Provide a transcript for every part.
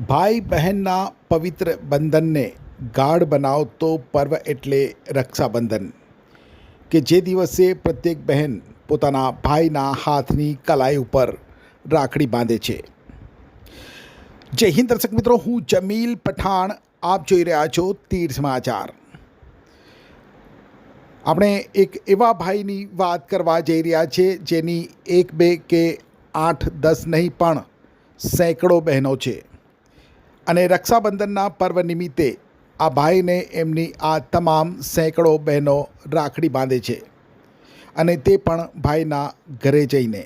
ભાઈ બહેનના પવિત્ર બંધનને ગાઢ બનાવતો પર્વ એટલે રક્ષાબંધન, કે જે દિવસે પ્રત્યેક બહેન પોતાના ભાઈના હાથની કલાઈ ઉપર રાખડી બાંધે છે. જય હિન્દ દર્શક મિત્રો, હું જમીલ પઠાણ, આપ જોઈ રહ્યા છો તીર સમાચાર. આપણે એક એવા ભાઈની વાત કરવા જઈ રહ્યા છે, જેની એક બે કે આઠ દસ નહીં પણ સેંકડો બહેનો છે. અને રક્ષાબંધનના પર્વ નિમિત્તે આ ભાઈને એમની આ તમામ સેંકડો બહેનો રાખડી બાંધે છે અને તે પણ ભાઈના ઘરે જઈને.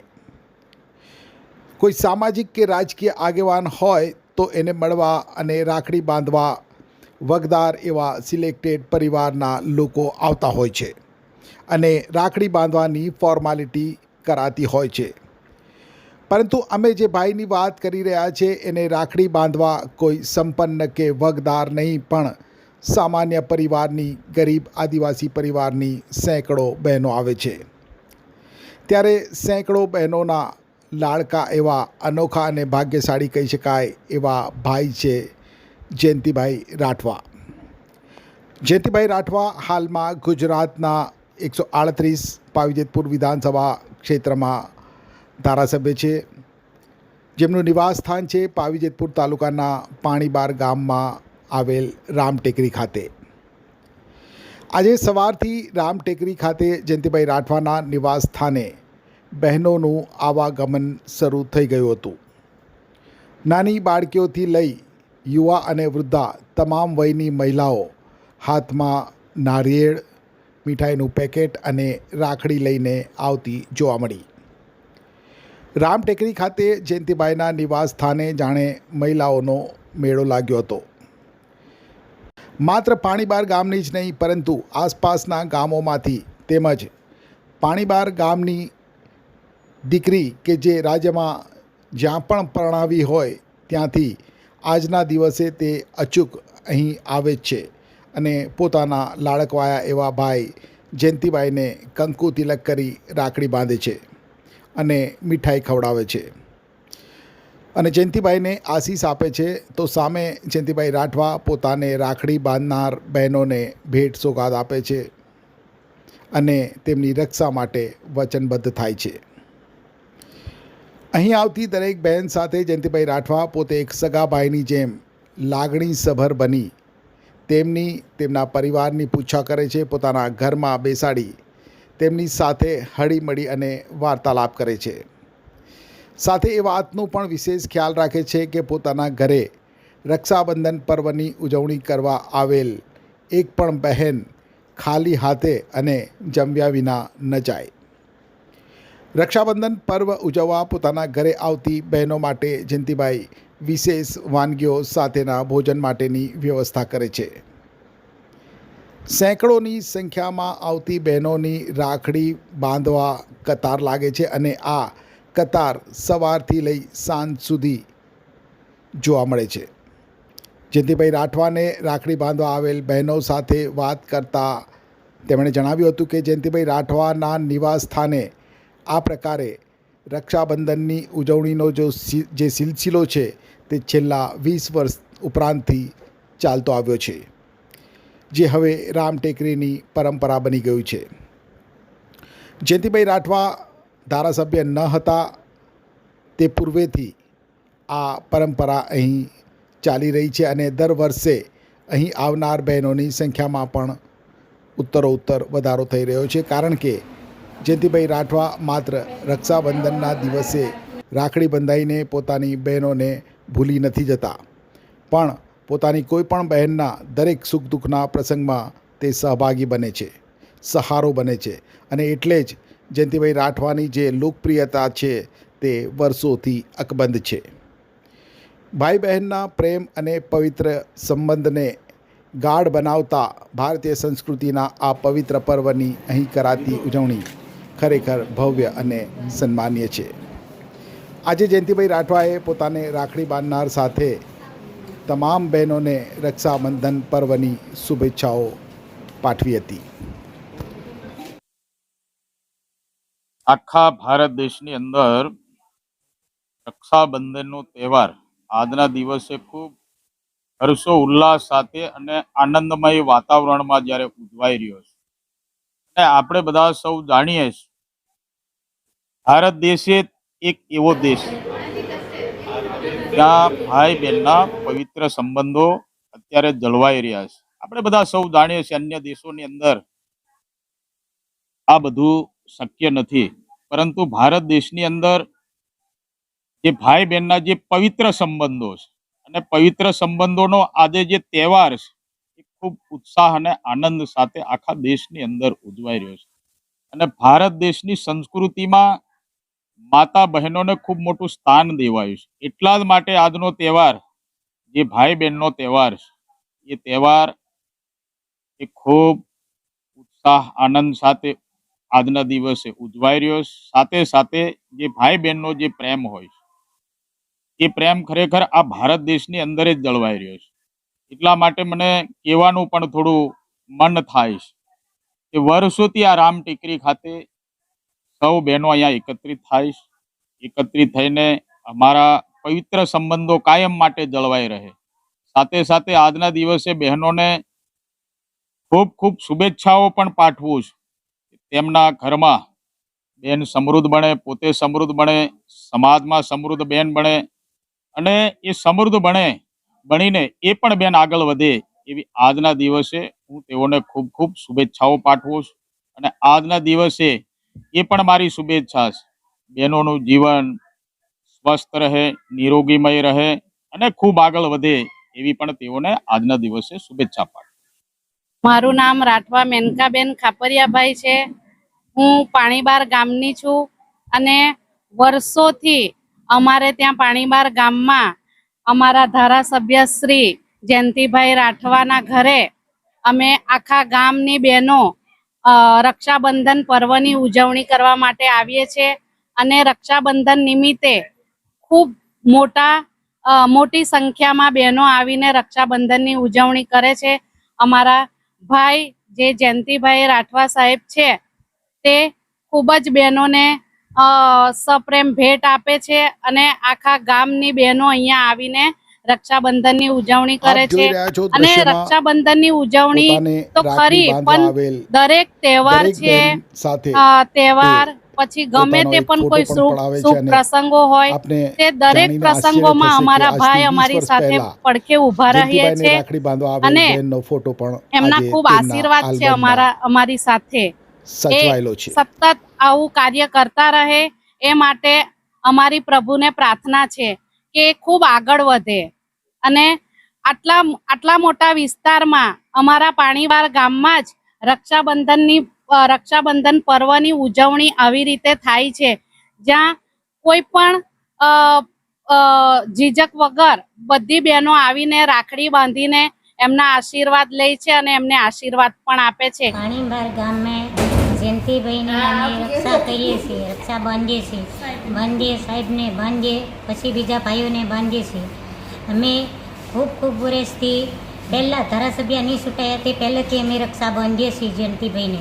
કોઈ સામાજિક કે રાજકીય આગેવાન હોય તો એને મળવા અને રાખડી બાંધવા વગદાર એવા સિલેક્ટેડ પરિવારના લોકો આવતા હોય છે અને રાખડી બાંધવાની ફોર્માલિટી કરાતી હોય છે. પરંતુ અમે જે ભાઈની વાત કરી રહ્યા છે, એને રાખડી બાંધવા કોઈ સંપન્ન કે વગદાર નહીં, પણ સામાન્ય પરિવારની, ગરીબ આદિવાસી પરિવારની સેંકડો બહેનો આવે છે. ત્યારે સેંકડો બહેનોના લાડકા એવા અનોખા અને ભાગ્યશાળી કહી શકાય એવા ભાઈ છે જયંતિભાઈ રાઠવા. જયંતિભાઈ રાઠવા હાલમાં ગુજરાતના એકસો આડત્રીસ પાવીજેતપુર વિધાનસભા ક્ષેત્રમાં ધારાસભ્ય છે. જેમનું નિવાસ સ્થાન છે પાવીજેતપુર તાલુકાના પાણીબાર ગામમાં આવેલ રામટેકરી ખાતે. આજે સવારથી રામટેકરી ખાતે જયંતિભાઈ રાઠવાના નિવાસ સ્થાને બહેનોનું આવાગમન શરૂ થઈ ગયું હતું. નાની બાળકીઓથી લઈ યુવા અને વૃદ્ધા તમામ વયની મહિલાઓ હાથમાં નારિયેળ, મીઠાઈનું પેકેટ અને રાખડી લઈને આવતી જોવા મળી. રામ ટેકરી ખાતે જયંતિભાઈના નિવાસ સ્થાને જાણે મહિલાઓનો મેળો લાગ્યો હતો. માત્ર પાણીબાર ગામની જ નહીં, પરંતુ આસપાસના ગામોમાંથી તેમજ પાણીબાર ગામની દીકરી કે જે રાજ્યમાં જ્યાં પણ પરણાવી હોય, ત્યાંથી આજના દિવસે તે અચૂક અહીં આવે છે અને પોતાના લાડકવાયા એવા ભાઈ જયંતિભાઈને કંકુ તિલક કરી રાખડી બાંધે છે. અને મીઠાઈ ખવડાવે છે. અને જયંતિભાઈને આશીષ આપે છે, તો સામે જયંતિભાઈ રાઠવા પોતાને રાખડી બાંધનાર બહેનોને ભેટ સોગાદ આપે છે અને તેમની રક્ષા માટે વચનબદ્ધ થાય છે. અહીં આવતી દરેક બહેન સાથે જયંતિભાઈ રાઠવા પોતે એક સગા ભાઈની જેમ લાગણી સભર બની. તેમની તેમના પરિવારની પૂછા કરે છે, પોતાના ઘરમાં બેસાડી તેમની સાથે હળીમળી અને વાર્તાલાપ કરે છે. સાથે એ વાતનું પણ વિશેષ ખ્યાલ રાખે છે કે પોતાના ઘરે રક્ષાબંધન પર્વની ઉજવણી કરવા આવેલ એક પણ બહેન ખાલી હાથે અને જમ્યા વિના ન જાય. રક્ષાબંધન પર્વ ઉજવવા પોતાના ઘરે આવતી બહેનો માટે જયંતિભાઈ વિશેષ વાનગીઓ સાથેના ભોજન માટેની વ્યવસ્થા કરે છે. સેંકડોની સંખ્યામાં આવતી બહેનોની રાખડી બાંધવા કતાર લાગે છે અને આ કતાર સવારથી લઈ સાંજ સુધી જોવા મળે છે. જયંતિભાઈ રાઠવાને રાખડી બાંધવા આવેલ બહેનો સાથે વાત કરતા તેમણે જણાવ્યું હતું કે જયંતિભાઈ રાઠવાના નિવાસ સ્થાને આ પ્રકારે રક્ષાબંધનની ઉજવણીનો જો જે સિલસિલો છે તે છેલ્લા વીસ વર્ષ ઉપરાંતથી ચાલતો આવ્યો છે. જે હવે રામ ટેકરીની પરંપરા બની ગયું છે. જયંતિભાઈ રાઠવા ધારાસભ્ય ન હતા, તે પૂર્વેથી આ પરંપરા અહીં ચાલી રહી છે અને દર વર્ષે અહીં આવનાર બહેનોની સંખ્યામાં પણ ઉત્તરોત્તર વધારો થઈ રહ્યો છે. કારણ કે જયંતિભાઈ રાઠવા માત્ર રક્ષાબંધનના દિવસે રાખડી બંધાઈને પોતાની બહેનોને ભૂલી નથી જતા. પણ પોતાની કોઈપણ બહેનના દરેક સુખ દુઃખના પ્રસંગમાં તે સહભાગી બને છે, સહારો બને છે અને એટલે જ જયંતિભાઈ રાઠવાની જે લોકપ્રિયતા છે તે વર્ષોથી અકબંધ છે. ભાઈ બહેનના પ્રેમ અને પવિત્ર સંબંધને ગાઢ બનાવતા ભારતીય સંસ્કૃતિના આ પવિત્ર પર્વની અહીં કરાતી ઉજવણી ખરેખર ભવ્ય અને સન્માનીય છે. આજે જયંતિભાઈ રાઠવાએ પોતાને રાખડી બાંધનાર સાથે તમામ બહેનોને રક્ષાબંધન પર્વની શુભેચ્છાઓ પાઠવી હતી. આખા ભારત દેશની અંદર રક્ષાબંધનનો તહેવાર આજના દિવસે ખૂબ હર્ષો, ઉલ્લાસ સાથે અને આનંદમય વાતાવરણમાં જ્યારે ઉજવાઈ રહ્યો છે. અને આપણે બધા સૌ જાણીએ છીએ, ભારત દેશે એક એવો દેશ છે. ત્યાં ભાઈ બહેનના પવિત્ર સંબંધો અત્યારે જળવાઈ રહ્યા છે. આપણે બધા સૌ જાણીએ છીએ અન્ય દેશોની અંદર આ બધું શક્ય નથી. પરંતુ ભારત દેશની અંદર જે ભાઈ બહેનના જે પવિત્ર સંબંધો છે અને પવિત્ર સંબંધોનો આજે જે તહેવાર છે, એ ખૂબ ઉત્સાહ અને આનંદ સાથે આખા દેશની અંદર ઉજવાઈ રહ્યો છે. અને ભારત દેશની સંસ્કૃતિમાં માતા બહેનોને ખૂબ મોટું સ્થાન દેવાયું છે. એટલા જ માટે આજનો તહેવાર, જે ભાઈ બહેનનો તહેવાર છે, એ તહેવાર એ ખૂબ ઉત્સાહ, આનંદ સાથે આજના દિવસે ઉજવાઈ રહ્યો સાથે સાથે જે ભાઈ બહેનનો જે પ્રેમ હોય છે, એ પ્રેમ ખરેખર આ ભારત દેશની અંદર જ જળવાઈ રહ્યો છે. એટલા માટે મને કહેવાનું પણ થોડું મન થાય છે કે વર્ષોથી આ રામ ટેકરી ખાતે સૌ બહેનો અહીંયા એકત્રિત થાય એકત્રિત થઈને અમારા પવિત્ર સંબંધો કાયમ માટે જળવાઈ રહે. સાથે સાથે આજના દિવસે બહેનોને ખૂબ ખૂબ શુભેચ્છાઓ પણ પાઠવું છું. તેમના ઘરમાં બેન સમૃદ્ધ બને, પોતે સમૃદ્ધ બને, સમાજમાં સમૃદ્ધ બેન બને અને એ સમૃદ્ધ બને, બનીને એ પણ બેન આગળ વધે એવી આજના દિવસે હું તેઓને ખૂબ ખૂબ શુભેચ્છાઓ પાઠવું છું. અને આજના દિવસે એ પણ મારી શુભેચ્છા છે. બહેનોનું જીવન સ્વસ્થ રહે, નિરોગીમય રહે અને ખૂબ આગળ વધે એવી પણ તેઓને આજના દિવસે શુભેચ્છા પાઠ. મારું નામ રાઠવા મેનકાબેન ખાપરિયાભાઈ છે. હું પાણીબાર ગામની છું અને વર્ષોથી અમારે ત્યાં પાણીબાર ગામમાં અમારા ધારાસભ્ય શ્રી જયંતિભાઈ રાઠવાના ઘરે અમે આખા ગામની બહેનો રક્ષાબંધન પર્વની ઉજવણી કરવા માટે આવીએ છીએ અને રક્ષાબંધન નિમિત્તે ખૂબ મોટા મોટી સંખ્યામાં બહેનો આવીને રક્ષાબંધનની ઉજવણી કરે છે. અમારા ભાઈ જે જયંતિભાઈ રાઠવા સાહેબ છે, તે ખૂબ જ બહેનોને સપ્રેમ ભેટ આપે છે અને આખા ગામની બહેનો અહીંયા આવીને રક્ષાબંધનની ઉજવણી કરે છે. અને રક્ષાબંધનની ઉજવણી તો ખરી પણ દરેક તહેવાર છે. તહેવાર પછી ગમે તે પણ કોઈ શુભ પ્રસંગો હોય તે દરેક પ્રસંગોમાં અમારા ભાઈ અમારી સાથે પડખે ઊભા રહીએ છે. અને એમના ખૂબ ખૂબ આશીર્વાદ છે અમારા અમારી સાથે. સચવાયેલો છે. સતત આવું કાર્ય કરતા રહે એ માટે અમારી પ્રભુને પ્રાર્થના છે. કે ખૂબ આગળ વધે. અને આટલા આટલા મોટા વિસ્તારમાં અમારા પાણીવાર ગામમાં જ રક્ષાબંધનની રક્ષાબંધન પર્વની ઉજવણી આવી રીતે થાય છે. જ્યાં કોઈ પણ ઝીઝક વગર બધી બહેનો આવીને રાખડી બાંધીને એમના આશીર્વાદ લે છે અને એમને આશીર્વાદ પણ આપે છે. પાણીવાર ગામમાં જયંતિભાઈની અમે રક્ષા કરીએ છીએ રક્ષા બાંધીએ છીએ. બાંધીએ સાહેબને બાંધીએ પછી બીજા ભાઈઓને બાંધીએ છીએ. અમે ખૂબ ખૂબ વર્ષથી પહેલાં ધારાસભ્ય નહીં છૂટાયા તે પહેલેથી અમે રક્ષા બાંધીએ છીએ જયંતિભાઈને